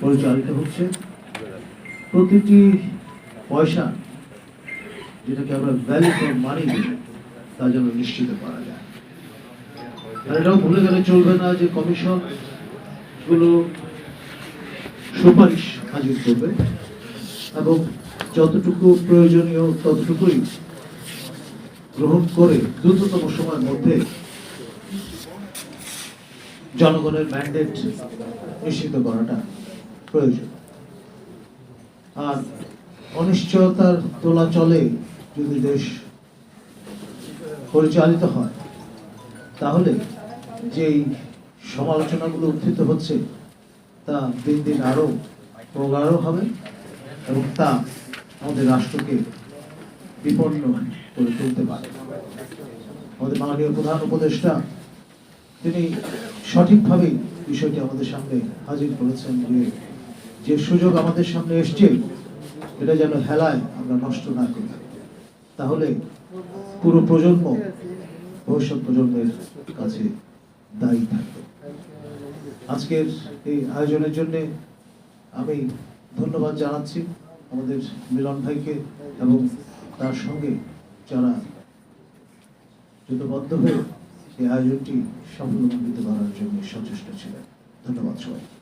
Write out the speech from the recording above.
পরিচালিত হচ্ছে। প্রতিটি পয়সা যেটাকে আমরা ভ্যালু ফর মানি তা যেন নিশ্চিত করা যায়। এটাও ভুলে গেলে চলবে না যে কমিশনগুলো সুপারিশ হাজির করবে। এবং যতটুকু প্রয়োজনীয় ততটুকুই গ্রহণ করে দ্রুততম সময়ের মধ্যে জনগণের ম্যান্ডেট নিশ্চিত করাটা প্রয়োজন। আর অনিশ্চয়তার তোলা চলে যদি দেশ পরিচালিত হয়, তাহলে যেই সমালোচনাগুলো উত্থিত হচ্ছে, তা দিন দিন আরও প্রগাঢ় হবে এবং তা আমাদের রাষ্ট্রকে বিপন্ন করে তুলতে পারে। আমাদের মাননীয় প্রধান উপদেষ্টা তিনি সঠিকভাবেই বিষয়টি আমাদের সামনে হাজির করেছেন যে যে সুযোগ আমাদের সামনে এসছে এটা যেন হেলায় আমরা নষ্ট না করি। তাহলে পুরো প্রজন্ম, ভবিষ্যৎ প্রজন্মের কাছে দায়ী থাকবে। আজকের এই আয়োজনের জন্য আমি ধন্যবাদ জানাচ্ছি আমাদের মিলন ভাইকে এবং তার সঙ্গে যারা জোটবদ্ধ হয়ে এই আয়োজনটি সাফল্যমণ্ডিত করার জন্য সচেষ্ট ছিলেন। ধন্যবাদ সবাই